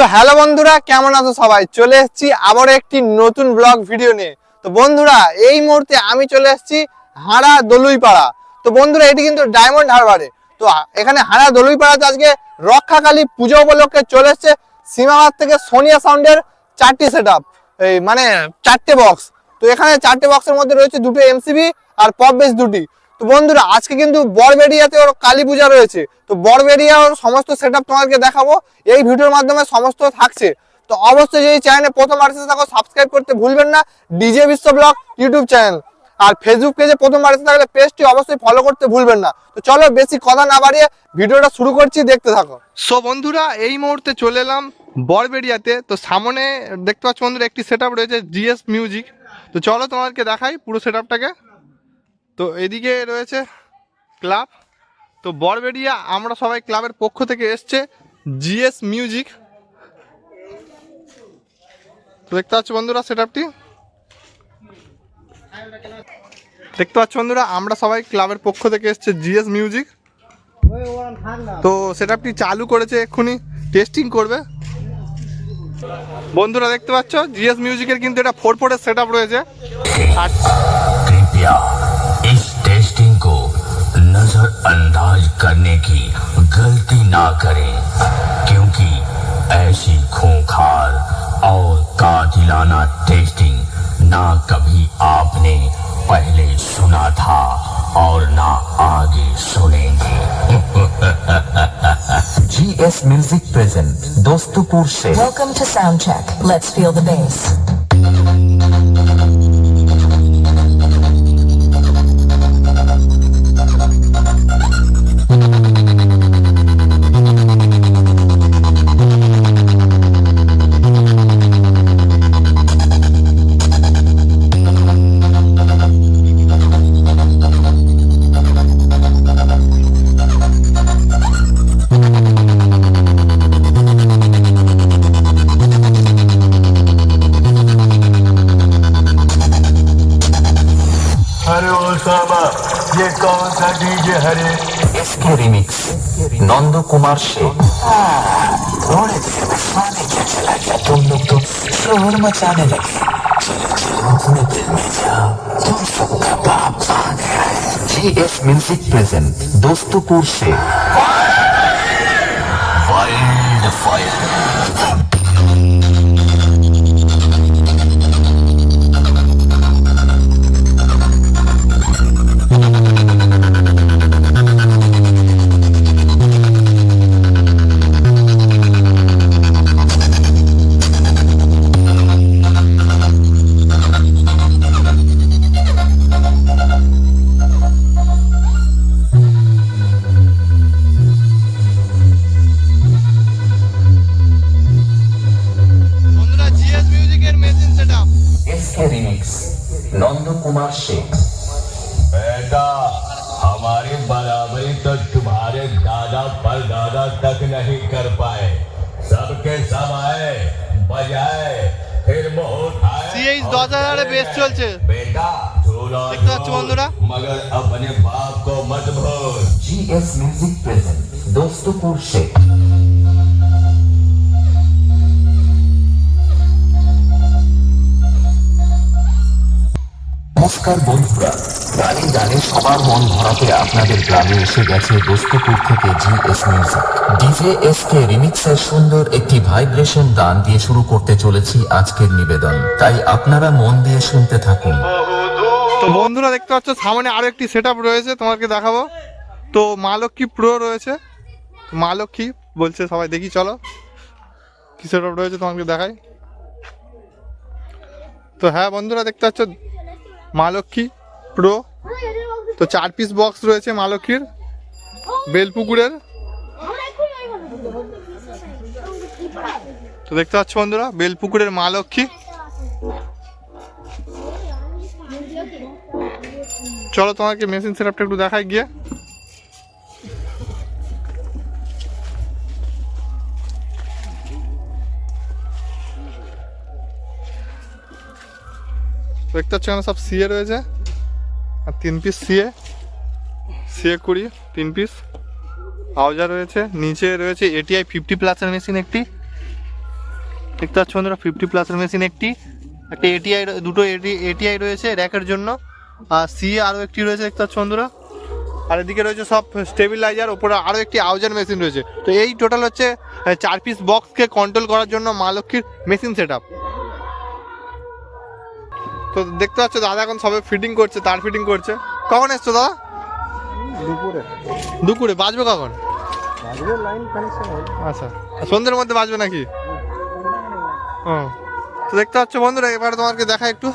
তো হ্যালো বন্ধুরা, কেমন আছো সবাই? চলে এসেছি আবার একটি নতুন ব্লগ ভিডিও নিয়ে। তো বন্ধুরা, এই মুহূর্তে আমি চলে এসেছি হাড়া দলুইপাড়া। তো বন্ধুরা, এটি কিন্তু ডায়মন্ড হারবারে তো এখানে হাড়া দলুইপাড়াতে আজকে রক্ষাকালী পুজো উপলক্ষে চলে এসেছে সীমাহার থেকে সোনিয়া সাউন্ডের চারটি সেট এই মানে চারটে বক্স তো এখানে চারটে বক্সের মধ্যে রয়েছে দুটো এমসিবি আর পপ বেস দুটি। তো বন্ধুরা, আজকে কিন্তু বড়বেড়িয়াতে ওর কালী পূজা রয়েছে। তো বড়বেড়িয়া ওর সমস্ত সেট আপ তোমাদেরকে দেখাবো। এই ভিডিওর মাধ্যমে সমস্ত থাকছে। তো অবশ্যই যদি চ্যানেলে প্রথম আসতে থাকো সাবস্ক্রাইব করতে ভুলবেন না। DJ Biswa blog YouTube channel. আর ফেসবুক পেজে প্রথম আসতে থাকলে পেজটি অবশ্যই ফলো করতে ভুলবেন না। তো চলো বেশি কথা না বাড়িয়ে ভিডিওটা শুরু করছি, দেখতে থাকো। সো বন্ধুরা, এই মুহূর্তে চলে এলাম বড়বেড়িয়াতে। তো সামনে দেখতে পাচ্ছ বন্ধুরা, একটি সেট রয়েছে জিএস মিউজিক তো চলো তোমাদেরকে দেখাই পুরো সেট তো এদিকে রয়েছে ক্লাব। তো বড়বেড়িয়া আমরা সবাই ক্লাবের পক্ষ থেকে এসছে জিএস মিউজিক। দেখতে পাচ্ছ বন্ধুরা সেট আপটি দেখতে পাচ্ছ বন্ধুরা, আমরা সবাই ক্লাবের পক্ষ থেকে এসছে জিএস মিউজিক। তো সেট আপটি চালু করেছে এক্ষুনি, টেস্টিং করবে। বন্ধুরা দেখতে পাচ্ছ, জিএস মিউজিকের কিন্তু এটা ফোর ফোরের সেট আপ রয়েছে अंदाज करने की गलती ना करें क्योंकि ऐसी खूंखार और कातिलाना टेस्टिंग ना कभी आपने पहले सुना था और ना आगे सुनेंगे। G S music present Dostopur से। Welcome to sound check let's feel the bass सा डीजे हरे SK Remix नंद कुमार से थोड़े देर में शादी क्या चला गया तुम लोग तो शोर मचाने लगे अपने दिल में जाओ तुम सबका बाप आ गया है GS Music present दोस्तपुर से wild fire SK Remix Nand Kumar से बेटा हमारी बराबरी तो तुम्हारे दादा पर दादा तक नहीं कर पाए सबके सब आए बजाए फिर मुंह उठाए CH দশ হাজারে বেশ চলছে बेटा झूला দেখতে পাচ্ছ झूल, বন্ধুরা? मगर अपने बाप को मत भूल GS Music present दोस्तपुर से নমস্কার বন্ধুরা। গানে গানে সবার মন ভরাতে আপনাদের গ্রামে এসে গেছে দোস্তপুর থেকে G S music DJ S K রিমিক্সের সুন্দর একটি ভাইব্রেশন গান দিয়ে শুরু করতে চলেছি আজকের নিবেদন। তাই আপনারা মন দিয়ে শুনতে থাকুন। তো বন্ধুরা দেখতে পাচ্ছ, সামনে আরও একটি সেটআপ রয়েছে তোমাকে দেখাবো। তো মা লক্ষ্মী প্রো রয়েছে। মা লক্ষ্মী বলছে সবাই দেখি, চলো। কি সেটআপ রয়েছে তোমাকে দেখাই। তো হ্যাঁ বন্ধুরা দেখতে পাচ্ছ মা লক্ষ্মী, প্রো। তো চার পিস বক্স রয়েছে মা লক্ষ্মীর। বেলপুকুরের। তো দেখতে পাচ্ছ বন্ধুরা, বেলপুকুরের মা লক্ষ্মী। চলো তোমাকে মেশিন সেটআপটা একটু দেখাই গিয়ে। দেখতে পাচ্ছ এখানে সব সিএ রয়েছে। আর তিন পিস সিএ। সিএ কুড়ি, তিন পিস আউজা রয়েছে, নিচে রয়েছে এটিআই ফিফটি প্লাসের মেশিন একটি। দেখতে পাচ্ছ বন্ধুরা ফিফটি প্লাসের মেশিন একটি। একটা এটিআই দুটো এটি এটিআই রয়েছে র্যাকের জন্য। আর সি আরও একটি রয়েছে, দেখতে পাচ্ছ বন্ধুরা। আর এদিকে রয়েছে সব স্টেবিলাইজার ওপরে আরও একটি আউজার মেশিন রয়েছে। তো এই টোটাল হচ্ছে চার পিস বক্সকে কন্ট্রোল করার জন্য মা লক্ষ্মীর মেশিন সেট তো দেখতে পাচ্ছ দাদা এখন সবে ফিটিং করছে তার ফিটিং করছে। কখন এসছো দাদা? দুপুরে। দুপুরে বাজবে কখন? বাজবে লাইন কানেকশন আচ্ছা সন্ধ্যের মধ্যে বাজবে নাকি? ও তো দেখতে পাচ্ছ বন্ধুরা এবারে তোমাকে দেখা একটু।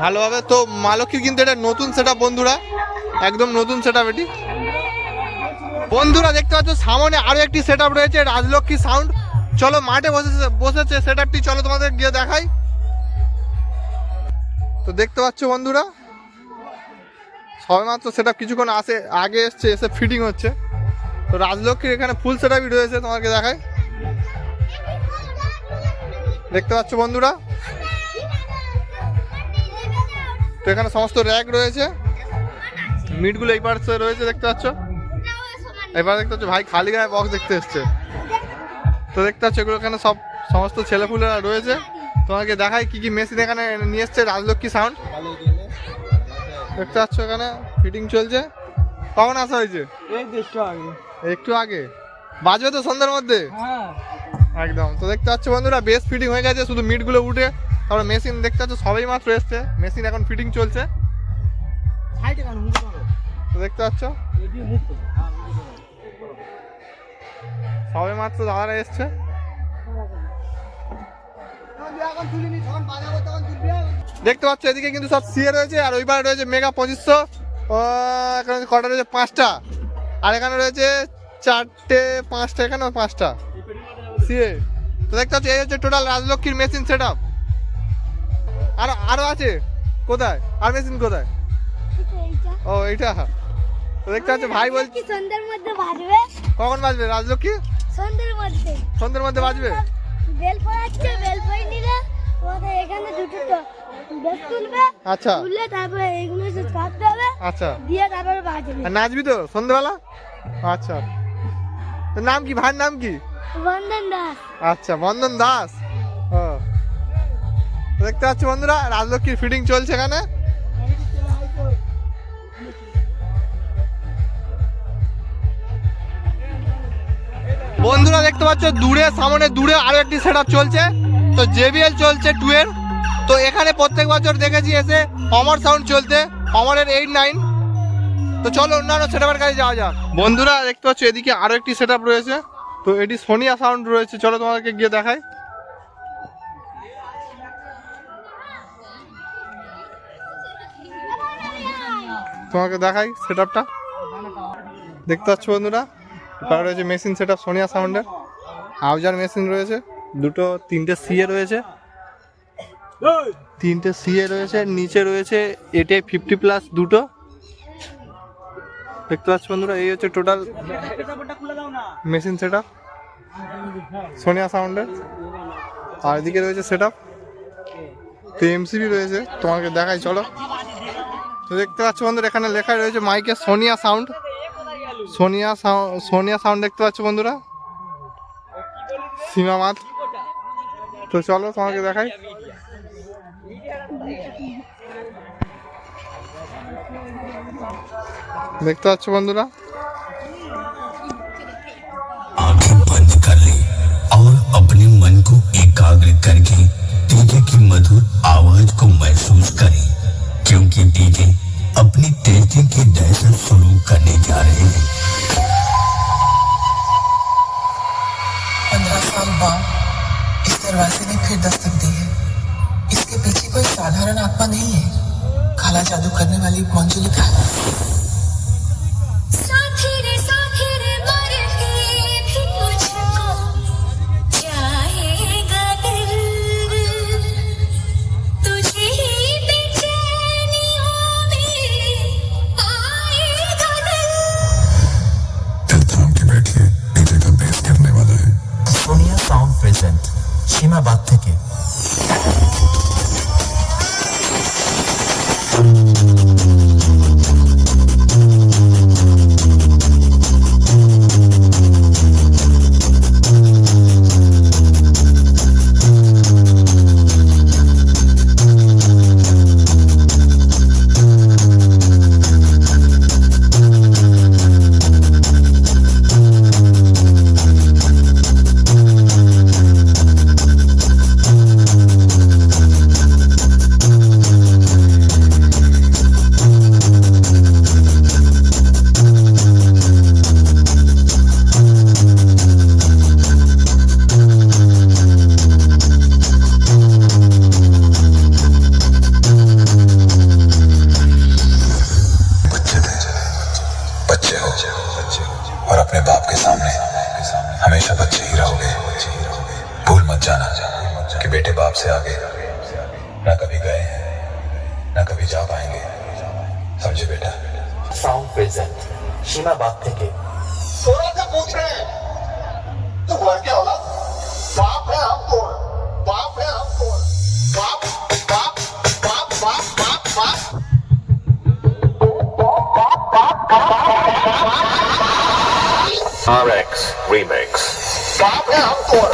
ভালোভাবে তো মালকির কিন্তু এটা নতুন সেট বন্ধুরা। একদম নতুন সেট এটি। বন্ধুরা দেখতে পাচ্ছ সামনে আরও একটি সেট রয়েছে রাজলক্ষ্মী সাউন্ড চলো মাঠে বসেছে বসেছে সেট চলো তোমাদের গিয়ে দেখাই। দেখতে পাচ্ছ বন্ধুরা? সবেমাত্র সেটা কিছুক্ষণ আসে, আগে এসছে, এসে ফিটিং হচ্ছে। তো রাজলক্ষ্মীর এখানে ফুল সেটআপই রয়েছে তোমাকে দেখায় দেখতে পাচ্ছ বন্ধুরা? তো এখানে সমস্ত র্যাক রয়েছে। মিটগুলো এই পাশে রয়েছে, দেখতে পাচ্ছ? এবার দেখতে পাচ্ছ, ভাই খালি গায়ে বক্স দেখতে এসছে। তো দেখতে পাচ্ছ, এগুলো এখানে সব, সমস্ত ছেলেপুলেরা রয়েছে। তোমাকে দেখাই কি কি মেশিন এখানে নিয়ে এসছে রাজলক্ষ্মী সাউন্ড দেখতে পাচ্ছ এখানে ফিটিং চলছে। কখন আসা হয়েছে? একটু আগে। বাজবে তো সন্ধ্যার মধ্যে? হ্যাঁ। একদম। তো দেখতে পাচ্ছ বন্ধুরা বেশ ফিটিং হয়ে গেছে শুধু মিটগুলো উঠে। তারপর মেশিন দেখতে পাচ্ছ সবাই মাত্র এসছে। মেশিন এখন ফিটিং চলছে। তো দেখতে পাচ্ছ? সবাই মাত্র দাদারা এসছে। দেখতে পাচ্ছ এদিকে কিন্তু সব সিএ রয়েছে আর ওই পারে রয়েছে মেগা পঁচিশশো এখানে কটা রয়েছে পাঁচটা আর এখানে রয়েছে চারটে পাঁচটা এখানে পাঁচটা সিএ। তো দেখতে পাচ্ছ এই হচ্ছে টোটাল রাজলক্ষ্মীর মেশিন সেট আপ আর আরও আছে কোথায়? আর মেশিন কোথায়? ও এইটা। তো দেখতে পাচ্ছ ভাই বলছি সন্ধ্যের মধ্যে বাজবে। কখন বাজবে? রাজলক্ষ্মী? সন্ধ্যের মধ্যে। সন্ধ্যের মধ্যে বাজবে? বেল পড়াচ্ছে বেল নিলে তোমাদের এখানে দুটো তো- বেল তুলবে আচ্ছা। তুললে তারপরে এইগুলো সব কাটতে হবে আচ্ছা। দিয়ে তারপরে বাজবে। আর নাচবি তো সন্ধ্যেবেলা আচ্ছা। তোর নাম কি ভাইয়ের নাম কি? বন্ধন দাস। আচ্ছা বন্দন দাস। দেখতে পাচ্ছ বন্ধুরা রাজলক্ষ্মীর ফিটিং চলছে এখানে। বন্ধুরা দেখতে পাচ্ছ, দূরে, সামনে দূরে আরও একটি সেট চলছে। তো জেবিএল চলছে টু এর। তো এখানে প্রত্যেক বছর দেখেছি এসে অমর সাউন্ড চলতে অমরের এইট নাইন তো চলো অন্যান্য সেট আপের কাছে যাওয়া যাক। বন্ধুরা দেখতে পাচ্ছ, এদিকে আরও একটি সেট রয়েছে। তো এটি সোনিয়া সাউন্ড রয়েছে, চলো তোমাদেরকে গিয়ে দেখাই। তোমাকে দেখাই সেট আপটা দেখতে পাচ্ছ বন্ধুরা? এবার রয়েছে মেশিন সেট আপ সোনিয়া সাউন্ডের আউজার মেশিন রয়েছে। দুটো, তিনটে সিএ রয়েছে। তিনটে সিএ রয়েছে, নিচে রয়েছে এটে ফিফটি প্লাস দুটো। দেখতে পাচ্ছ বন্ধুরা, এই হচ্ছে total machine set up Sonia সাউন্ডের আর এদিকে রয়েছে সেট আপ তো এমসিবি রয়েছে। তোমাকে দেখাই, চলো। তো দেখতে পাচ্ছ বন্ধুরা, এখানে লেখা রয়েছে মাইকে সোনিয়া সাউন্ড সোনিয়া সাউ- সোনিয়া সাউন্ড দেখতে পাচ্ছ বন্ধুরা সীমা মাত তো চলো তোমাকে দেখাই দেখতে পাচ্ছ বন্ধুরা आंखें बंद कर ले और अपने मन को एकाग्र करके डीजे की मधुर आवाज को महसूस करें क्योंकि डीजे अपनी टेस्टिंग की दहशत शुरू दरवाजे ने फिर दस्तक दी है। इसके पीछे कोई साधारण आत्मा नहीं है। खाला जादू करने वाली मंजुलिका है। সীমাবাদ থেকে। कभी समझे बेटा। साउंड प्रेजेंट सीमा बाग থেকে। तोरा से पूछ रहे हैं। तू घर क्या होला बाप है हम तोर बाप है हम तोर बाप बाप बाप बाप बाप बाप। RX Remix बाप है हम तोर